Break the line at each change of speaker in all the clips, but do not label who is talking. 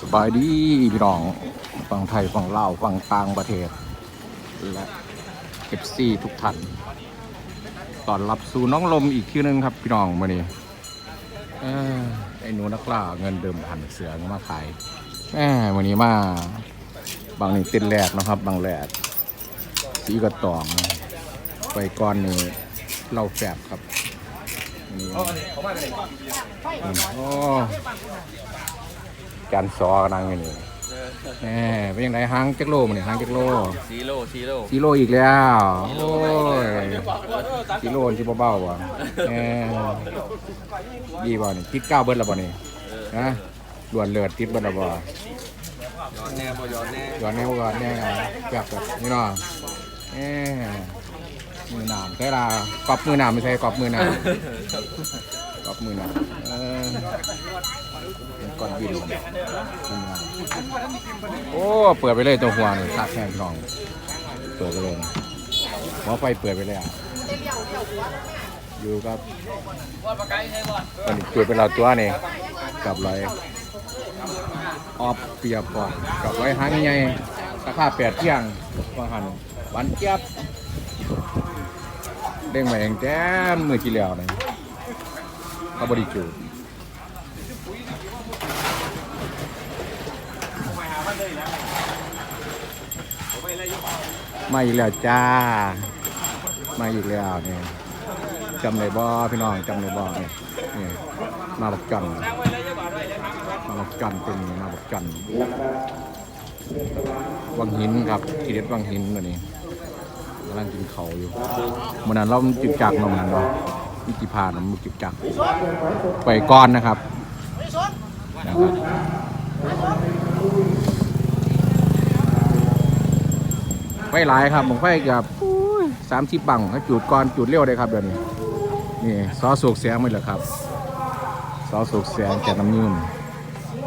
สบายดีพี่น้องฝั่งไทยฝั่งลาวฝั่งต่างประเทศ และเอฟซีทุกท่านตอนรับสู่น้องลมอีกทีหนึงครับพี่น้องมื่อนี้ไอ้หนูนักล่าเงินเดิมพันเสือมาขายแหมวันนี้มาบางนี่ต้นแรกนะครับ บางแรกสีกระตองไปก้อนนี่เหล่าแฝบครับนี่อืมโอ้ จานซอกำลังอยู่นี่แหมเป็นยังไงหางจักโลมันนี่หางจักโล
ซีโร่ซีโร่
กิโลอีกแล้ว โอ้ยกิโลนี่เบาๆว่ะแหมดีบ่นี่ติดเก้าเบิดแล้วบ่นี่ฮะด่วนเลือดติดเบิดแล้วบ่
ย้อนแน่บ่ย้อนแน่
ย้อนแนวก่อนแน่แบบแบบนี่เนาะแหมมือหนามใช่ล่ะกอบมือหนามไม่ใช่กอบมือหนามกอบมือหนามเออเป็น ก้อนบินโอ้เปิดไปเลยตัวหัวนี่คาแข้งพี่น้อง เปิดไปเลยหมอไฟเปิดไปเลยอะอยู่กับตอนนี้จุดเป็นเราตัวนี่กับไรออบเปียบก่อนกับไรหางใหญ่ราคาแปดเที่ยงว่าหันหวานเจี๊ยบเด้งมาเองแจ้มมือกี่เหลียวนี่เขาบริจูด มาอีกแล้วจ้า มาอีกแล้วเนี่ยจำเลยบ่อพี่น้องจำเลยบ่อเนี่ยนี่มาบักจันมาบักจันเป็นมาบักจันวังหินครับทีเด็ดวังหินตัวนี้กำลังกินเขาอยู่มื่อนั้นเราจุดจักรเนาะมื่อนั้นเนาะมิจิพานมุจุดจักรไปก้อนนะครับนะครับ ไฟหลายครับผมไฟกับสามสิบบังจุดก่อนจุดเร็วเลยครับเดี๋ยวนี้นี่ซอสูกเสียงไม่เหรอครับซอสูกเสียงแกน้ำยืม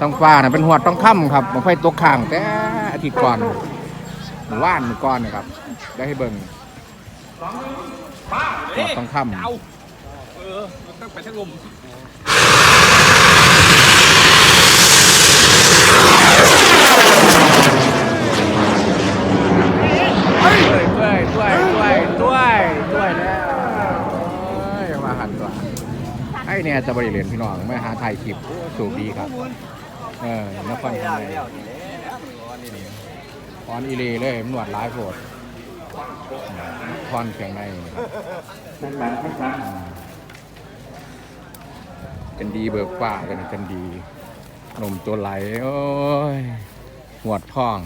ต้องฟ้านะเป็นหัวต้องค่ำครับผมไฟตกข้างแต่อาทิตย์ก่อนหมูว่านหมู่ก้อนนะครับ ได้ให้เบิ่งหัวต้องค่ำ
เออต้องไปทั้งลม
ด้วยด้วยด้วยด้วยด้วยด้วยแล้วเอ้ยมาหันตัวไอ้เนี่ยจะบริเรียนพี่น้องไม่หาไทยคลิปสูบดีครับ เออนครพนมออนอีเลเลยหนวดร้ายโผดทอนแข็งในกันดีเบิกฟ้ากันกันดีนมตัวไหล โอ้ยหัวดทอง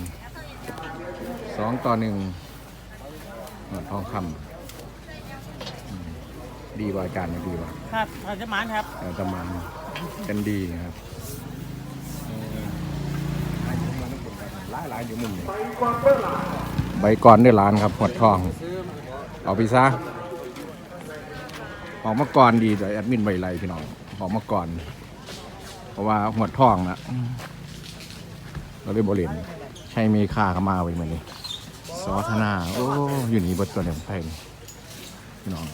สองต่อหนึ่ง หนวดทองคำอืมดีกว่าอาจารย์ดีกว่า
ครับอาจารย์หมานครับ
เออประมาณกันดีนะครับหลายหลายๆอยู่มุมนี้ใบก่อนด้วยร้านครับหัวดทอง เอาไปซะออกมาก่อนดีแต่แอดมินใบไรพี่น้องออกมาก่อน เพราะว่าหัวดทองนะเราได้บริเวณใช้มีค่าเข้ามาไว้เหมือนนี้ ซอธนา โอ้ อยู่นี่บทตัวเนี่ยไผ่พี่น้อง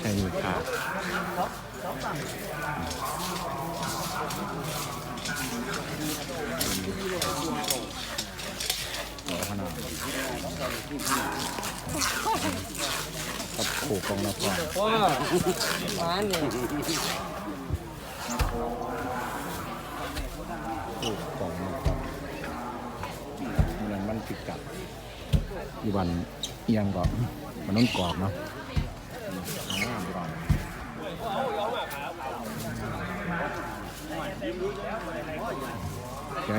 ใช้มีค่าขอขนาดกับโขกองละคร
ว้าหมาเนี่ย
อยู่วันเอียงก่อนมันน้นกรอบเนาะอืมงามดีกว่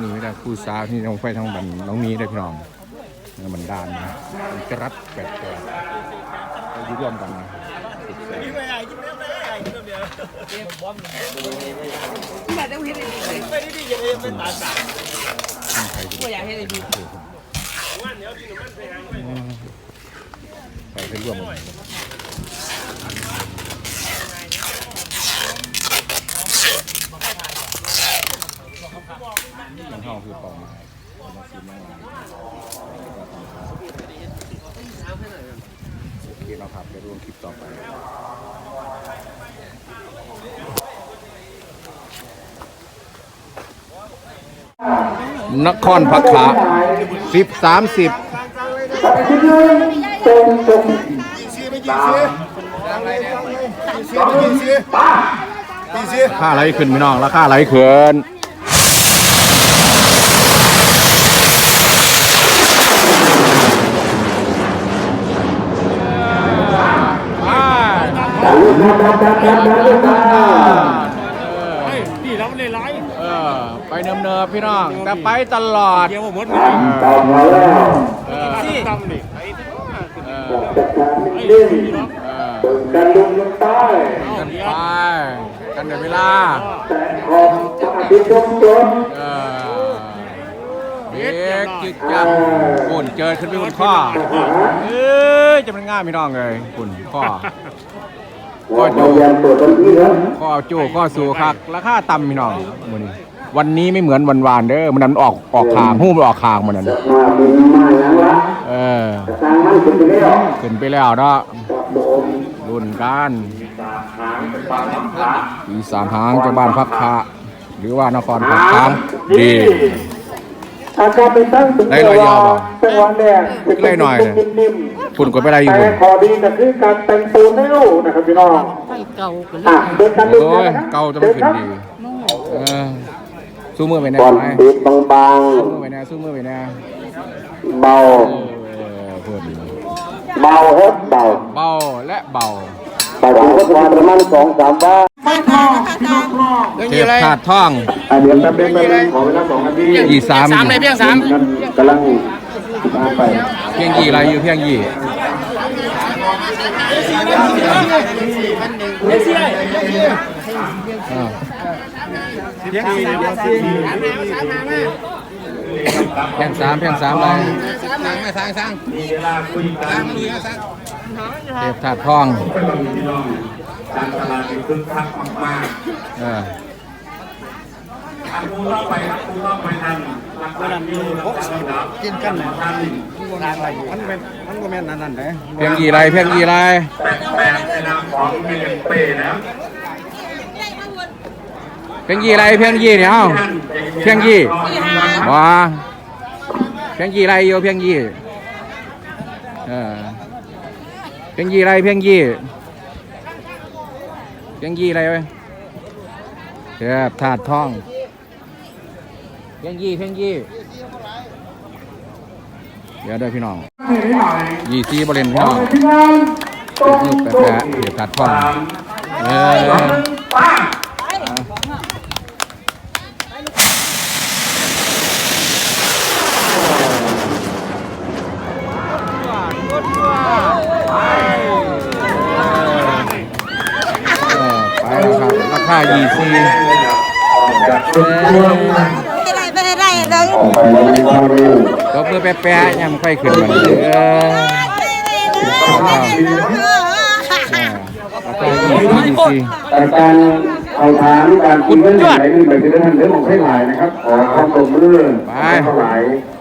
นี้ไม่ได้คู่สาที่น้องไฟทางบันน้องมีเลยพี่น้องนื้อมันด้านนะมันจะรัดแปดแปดเราอยู่ร่วมกันนะติดแสง
ไม่ได้กินไม่ได้กินเดียวเกมบอม
อยากได้เห็นดีเลย
ไม่ได้ดีอย่าเล่นเป็นตาสาม
ใครจะ
ก็อยากเห็นดี
ไป ใส่ให้ร่วมันมันห้องคือปองมาโอเคเราครับไปร่วมคลิปต่อไปนครพักขาสิบสามสิบ ราคาไหลขึ้นพี่น้องราคาไหลขึ้นเออไปเนิบพี่น้อง แต่ไปตลอด
เดี๋ยวผมหมด
เออเออ
ที่
เออกันไปกันเดี๋ยวเวลาเออเด็กจิกจับปุ่นเจอขึ้นไปบนข้อเอ้ยจะเป็นง่ายพี่น้องเลยปุ่นข้อข้อจูข้อจูข้อสูคักราคาต่ำพี่น้องมือนี้ วันนี้ไม่เหมือนวันวานเด้อมันนั้นออกออกคางหู้มันออกคางมันนั้นเออขึ้นไปแล้วเนาะรุ่นกันปีสามหางจากบ้านพักคะหรือว่านครพักคะดี
อาการเป็นตั้งถึง
ได้หน่อยเดียวเหรอ
เป็นวันแรก
ได้หน่อยเลย
นิ่ม
ฝุ่นก็ไปได้
ๆ
อยู่
แต่
พุ่น
ขอดีก็คือการแต่งตัวเร็วนะครับพี่น้อง
ไฟเก่ากันเล
อะ
ย
เดินกันดู
โอ้ย
นะครับ
เก่าจะไม่ขึ้นดีเออ สู้มือไปแน่
ก่อน
ไหม
ปิดบาง
สู้มือไปแน่สู้มือไปแน่
ๆเบา
เออเพื่อน
เบาเฮ็ดเบา
เบาและเบา
เบาถึงก็ประมาณสองสามว่า
เทพธาตุท่อง
อะเดี๋ยวแป๊บนึงแป๊บนึงขอเวลาสองนาที
ยี่สาม
สามเลยเพียงสาม
นั่นกำลังตามไป
เพียงยี่อะไรอยู่เพียงยี่อ่า เพียงสามเพียงสามเลยเทพธาตุท่อง
การตลาดคึกคักมาก
เออ
ๆคุณรอบไปครับคุณรอบไปทันรักกันอยู่นะครับ
กินกันทันมันเป็นมันก็แม่นนั่นๆเลย
เพียงยี่ไรเพียงยี่ไร
แปดแปดในนามของเมนเป้นะครับ
เพียงยี่ไรเพียงยี่เนี่ยเอ้าเพียงยี่ว้าเพียงยี่ไรอยู่เพียงยี่เออเพียงยี่ไรเพียงยี่เพียงยี่ไรเว้ยเทียบถาดทอง เพียงยี่เพียงยี่เดี๋ยวเด้อพี่น้องยี่ซีบริเวณพี่น้องมือแปะแปะเทียบถาดทองเออ ตัวเพื่อแปะยังค่อยขึ้นมาเลยเออราคายี่สี่
แต่การเอาทางการคุณเรื่องไหนนี่หมายถึงท่านเรื่องของให้หลายนะครับขอความร่วมมือเท่าไหร่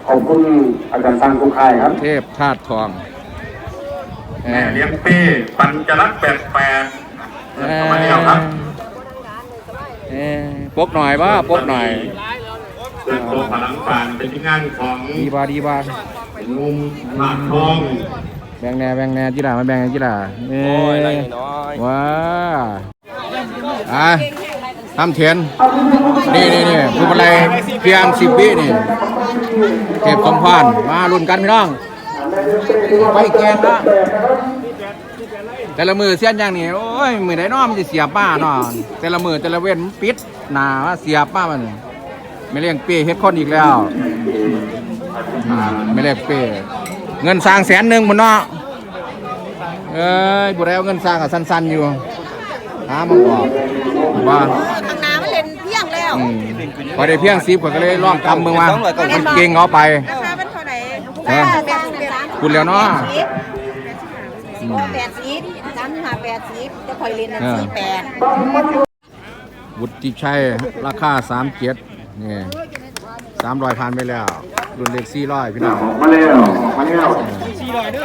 ขอบคุณอาจารย์ตังกุ๊กไข่ครับ
เทพธาตุทองเอ
แม่
อ
เลี้ยงเป้ปัญจรักแปดแปด
เอ
เข้ามาเดียวครับ
เออปกหน่อยบ้าปกหน่อย
เดินตัวพลังปานเป็นที่งานของ
ดีบ้าดีบ้า
มุมหมากทอง
แบ่งแหน่แบ่งแหน่จิล่ามาแบ่งจิล่าเอ
โอ้ยไร
อ
น้อย
ว้าอะทำเทียนนี่นี่นี่ผู้บรรลัยเพียงสิบวินี่เก็บสมพานมาลุ้นกันพี่น้องไปแกงละแต่ละมือเสียนอย่างนี้โอ้ยมือไหนน้อมนจะเสียบป้าเนาะแต่ละมือแต่ละเว้นปิดหนาว่าเสียบป้ามัน ไม่เลี้ยงเป้เฮ็ดคนอีกแล้วอ่าไม่เลี้ยงเป้เงินสร้างแสนหนึ่งมันเนาะเอ้ยบุได้เอาเงินสร้างกับสั้นๆอยู่หามันออกว่า
ทางน้ำมันเล่นเพียงแล้ว
อืมพอได้เพียงสิบก็เลยลองทำเมืองว่ามันเก่งเอาไป
ราคาเป็นเท่าไหร่
เออ
แปดสิบ
คุณแล้วเนาะ
แปดสิบสามห้าแปดสิบจะคอยเล่นนั่นสี่แปด
วุฒิชัยราคาสามเจ็ด นี่สามร้อยพันไปแล้ว รุ่นเล็กสี่ร้อยพี่น้อง
ออกมาแล้วออกมาแล้ว
รุ่นสี่ร้อยแล้ว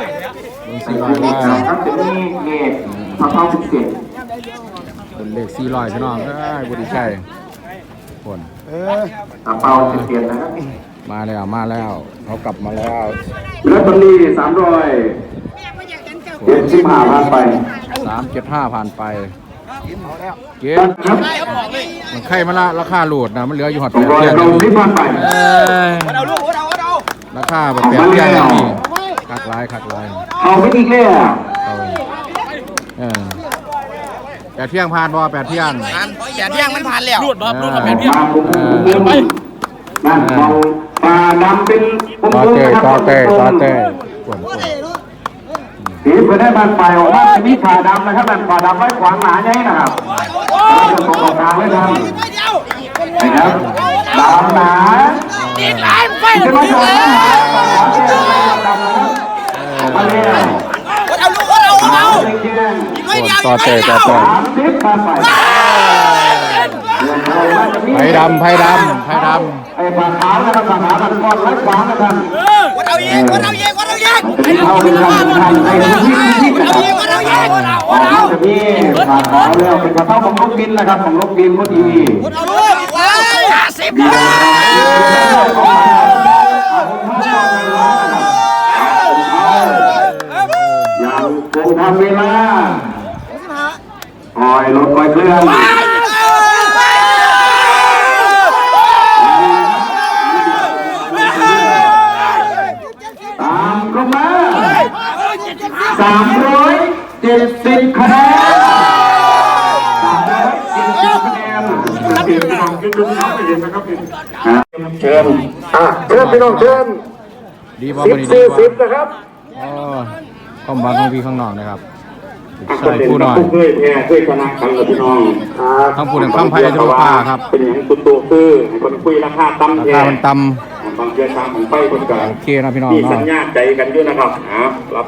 ครับจะมีเงตพระเท้าสิบเจ็ด
รุ่นเล็กสี่ร้อยพี่น้องเอ้ยวุฒิชัยคน
กระเป๋าสิบเจ็ดนะครับ
เมาแล้วมาแล้วเขากลับมาแล้ว
และตอนนี้สามร้อยเจ็ดสิบห้าพันไป
สามเจ็ดห้าผ่านไปเก
ค
ณ
รับ
มันไข่มาละราคาโหลดนะมันเหลืออยู่หอด
สองร้อย
เพียง
เก้าสิบพันไป
เอ้ย
เอาลูกเอาเอาเอา
ราคาแบบแปดเพียงอย่างนี้คักหลายคักหลาย
เอาไปอีกแล้ว
เอาเออแปดเพียงผ่านบ่แปดเพียง
อย่าเที่ยงมันผ่านแล้วรูดบ่รูด
เออ
แปดเพียง
มาบุ้มบุ้มบุ้มนั่นมองปลาดำเป็นบุ้ม
ต่อ
บุ้ม
เต้
นะครับ
ต่อเต้ต่อเต้ก วนกวน
สีไปได้บานไปออกมาจะมีปลาดำนะครับแบบปลาดำไว้ขวางหนาใหญ่นะครับจะตกออกกลางไว้ทำนะครับดำหนาดีหลายไฟจะมาจากไหนปลาดำเนี่ยดำนะครับออกมาเลย
เอาลูกเอาเอาเอา
เจ๊ง
กวนต่อเต้ต่อเต้
สามสิบปลา ไป
ไผ่ดำไผ่ดำไผ่ด
ไอ้ปลาขาวนะครับปลาขาวมันก้อนไว้ขวางนะครับ
วัดเอาเองวัดเอาเองวัดเอาเอง
เอาเป็นทางทางไอ้ที่ที่ที่นะครับ
วัดเอาเอง
ออกมาจากนี่ปลาขาวแล้วเป็นกระเพราของลูกบินนะครับของลูกบินพอดี
เอาลูกไปห้าสิบ
อย่างคงทำเวลาคอยรถคอยเครื่องตามลงมาสามร้อยเจ็ดสิบคะแนนสามร้อยเจ็ดสิบคะแนนเปลี่ยนของขึ้นดูน้องไปเห็นนะครับเชิญอะเชิญพี่น้องเชิญำ
ดีบ่
สิ
บ่
บ
ดีดี
สี่
บ่
สิบนะครับ
อ๋อความหวังของพี่ข้างนอกนะครับใส่ผู้น้อย
เคยแพ้เคยชนะกันกับพี่น้อง
ทั้งผู้หนึ่งข้ามไพ่ทุกภาคครับ
เป็นอย่างคุณตัวคือให้คนคุยราคาต่ำ
รา
แท้
คามันต่
บางเดือนทางของไฟคนกันำ
โอเคนะพี่น้อง
ที่สัญ
เนาะ
ญาใจกันด้วยนะครับอ่ารับ